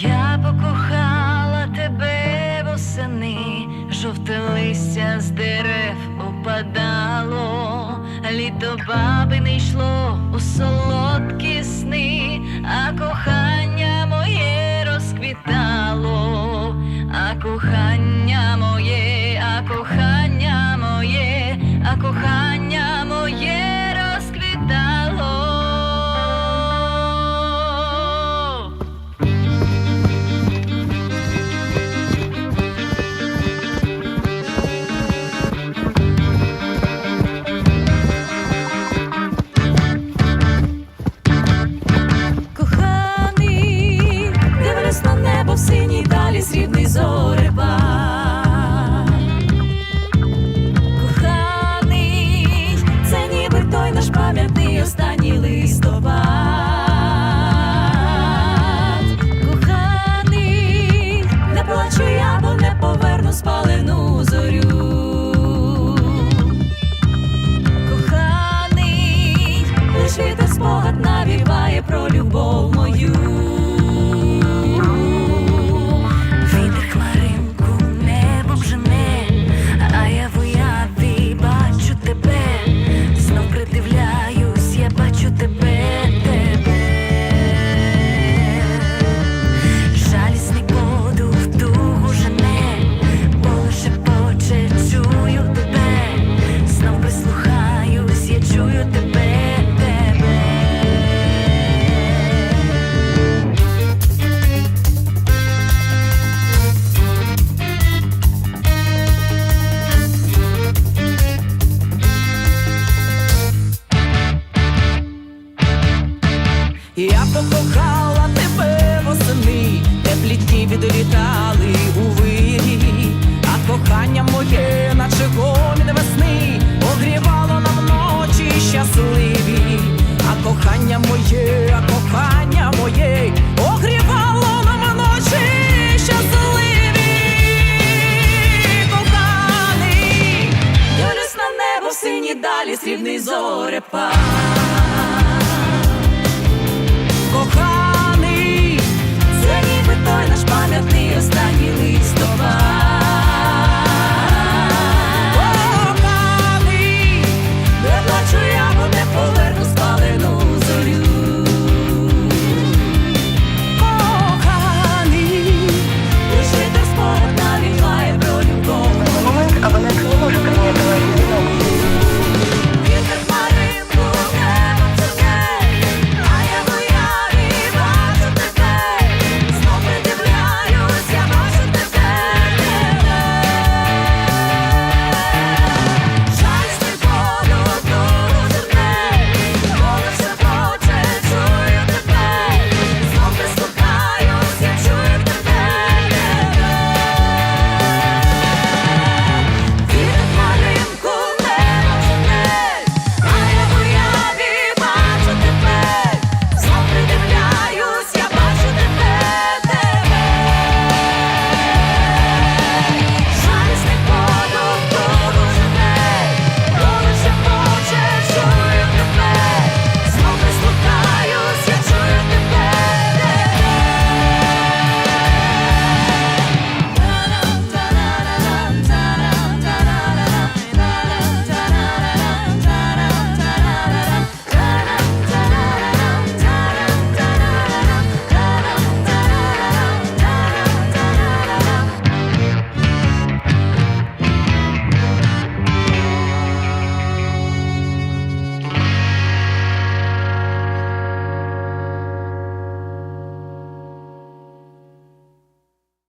Я покохала тебе восени, жовте листя з дерев опадало, літо баби не йшло у солодкі сни, а кохання моє розквітало, а кохання моє, а кохання моє, а кохання. you. Я покохала тебе восени, теплі дні відлітали у вирі, а кохання моє, наче гомін весни, огрівало нам ночі щасливі, а кохання моє, а кохання моє, огрівало нам ночі щасливі, коханий, Дивлюсь на небо сині далі, срібний зорепад.